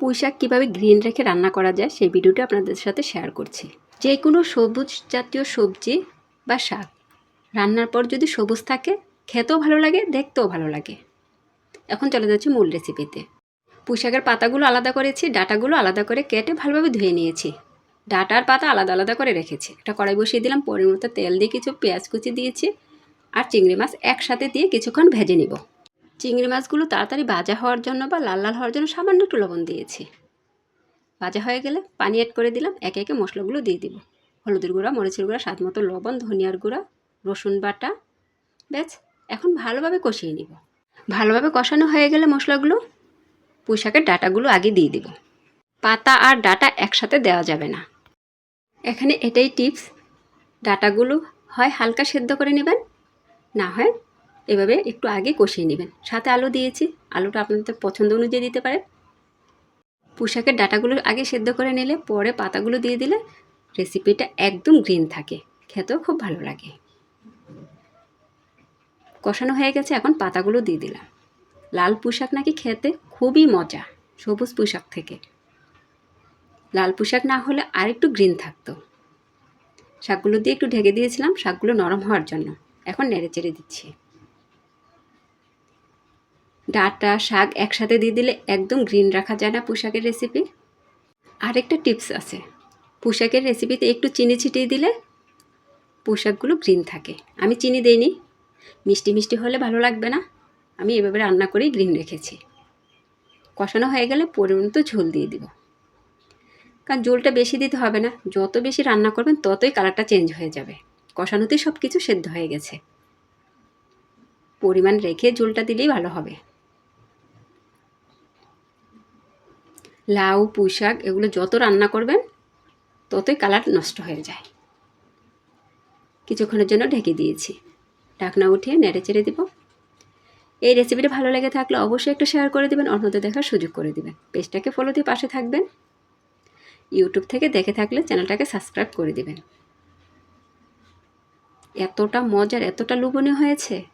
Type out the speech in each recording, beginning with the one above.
পুঁই শাক কীভাবে গ্রিন রেখে রান্না করা যায় সেই ভিডিওটা আপনাদের সাথে শেয়ার করছি। যে কোনো সবুজ জাতীয় সবজি বা শাক, রান্নার পর যদি সবুজ থাকে, খেতেও ভালো লাগে, দেখতেও ভালো লাগে। এখন চলে যাচ্ছি মূল রেসিপিতে পুঁই শাকের পাতাগুলো আলাদা করেছি, ডাটাগুলো আলাদা করে কেটে ভালোভাবে ধুয়ে নিয়েছি। ডাটা আর পাতা আলাদা আলাদা করে রেখেছি। একটা কড়াই বসিয়ে দিলাম, পরিমাণ তেল দিয়ে কিছু পেঁয়াজ কুচি দিয়েছি আর চিংড়ি মাছ একসাথে দিয়ে কিছুক্ষণ ভেজে নিব। চিংড়ি মাছগুলো তাড়াতাড়ি ভাজা হওয়ার জন্য বা লাল লাল হওয়ার জন্য সামান্য একটু লবণ দিয়েছি। ভাজা হয়ে গেলে পানি অ্যাড করে দিলাম, একে একে মশলাগুলো দিয়ে দিব। হলুদের গুঁড়া, মরিচের গুঁড়া, স্বাদ মতো লবণ, ধনিয়ার গুঁড়া, রসুন বাটা, ব্যাস। এখন ভালোভাবে কষিয়ে নিব। ভালোভাবে কষানো হয়ে গেলে মশলাগুলো পুঁই শাকের ডাটাগুলো আগে দিয়ে দিব। পাতা আর ডাটা একসাথে দেওয়া যাবে না। এখানে এটাই টিপস ডাটাগুলো হয় হালকা সেদ্ধ করে নেবেন, না হয় এভাবে একটু আগে কষিয়ে নেবেন। সাথে আলু দিয়েছি। আলুটা আপনাদের পছন্দ অনুযায়ী দিতে পারেন। পোশাকের ডাটাগুলো আগে সেদ্ধ করে নিলে, পরে পাতাগুলো দিয়ে দিলে রেসিপিটা একদম গ্রিন থাকে। খেতেও খুব ভালো লাগে। কষানো হয়ে গেছে, এখন পাতাগুলো দিয়ে দিলাম। লাল পোশাক নাকি খেতে খুবই মজা, সবুজ পোশাক থেকে। লাল পোশাক না হলে আর একটু গ্রিন থাকতো। শাকগুলো দিয়ে একটু ঢেকে দিয়েছিলাম, শাকগুলো নরম হওয়ার জন্য। এখন নেড়ে চেড়ে দিচ্ছি। ডাটা, শাক একসাথে দিয়ে দিলে একদম গ্রিন রাখা যায় না পোশাকের রেসিপি আরেকটা টিপস আছে। পোশাকের রেসিপিতে একটু চিনি ছিটিয়ে দিলে পোশাকগুলো গ্রিন থাকে। আমি চিনি দেইনি। মিষ্টি মিষ্টি হলে ভালো লাগবে না। আমি এভাবে রান্না করেই গ্রিন রেখেছি। কষানো হয়ে গেলে পরিমাণ তো ঝোল দিয়ে দিব। কারণ ঝোলটা বেশি দিতে হবে না। যত বেশি রান্না করবেন, ততই কালারটা চেঞ্জ হয়ে যাবে। কষানোতেই সব কিছু সেদ্ধ হয়ে গেছে। পরিমাণ রেখে ঝোলটা দিলেই ভালো হবে। লাউ, পুঁইশাক এগুলো যত রান্না করবেন, ততই কালার নষ্ট হয়ে যায়। কিছুক্ষণের জন্য ঢেকে দিয়েছি। ঢাকনা উঠিয়ে নেড়ে চেড়ে দিব। এই রেসিপিটা ভালো লেগে থাকলে অবশ্যই একটু শেয়ার করে দেবেন, অন্যদের দেখার সুযোগ করে দেবেন। পেজটাকে ফলো দিয়ে পাশে থাকবেন। ইউটিউব থেকে দেখে থাকলে চ্যানেলটাকে সাবস্ক্রাইব করে দিবেন। এতটা মজার, এতটা লোভনীয় হয়েছে।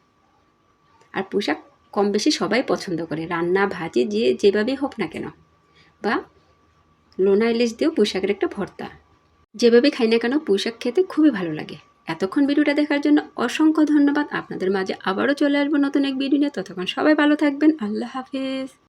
আর পোশাক কম বেশি সবাই পছন্দ করে। রান্না, ভাজি, যে যেভাবেই হোক না কেন। বা লোনা ইলিশ দিয়েও পুঁশাকের একটা ভর্তা। যেভাবে খাই না কেন পুঁশাক খেতে খুবই ভালো লাগে। এতক্ষণ ভিডিওটা দেখার জন্য অসংখ্য ধন্যবাদ। আপনাদের মাঝে আবারও চলে আসব নতুন এক ভিডিও নিয়ে। ততক্ষণ সবাই ভালো থাকবেন। আল্লাহ হাফিজ।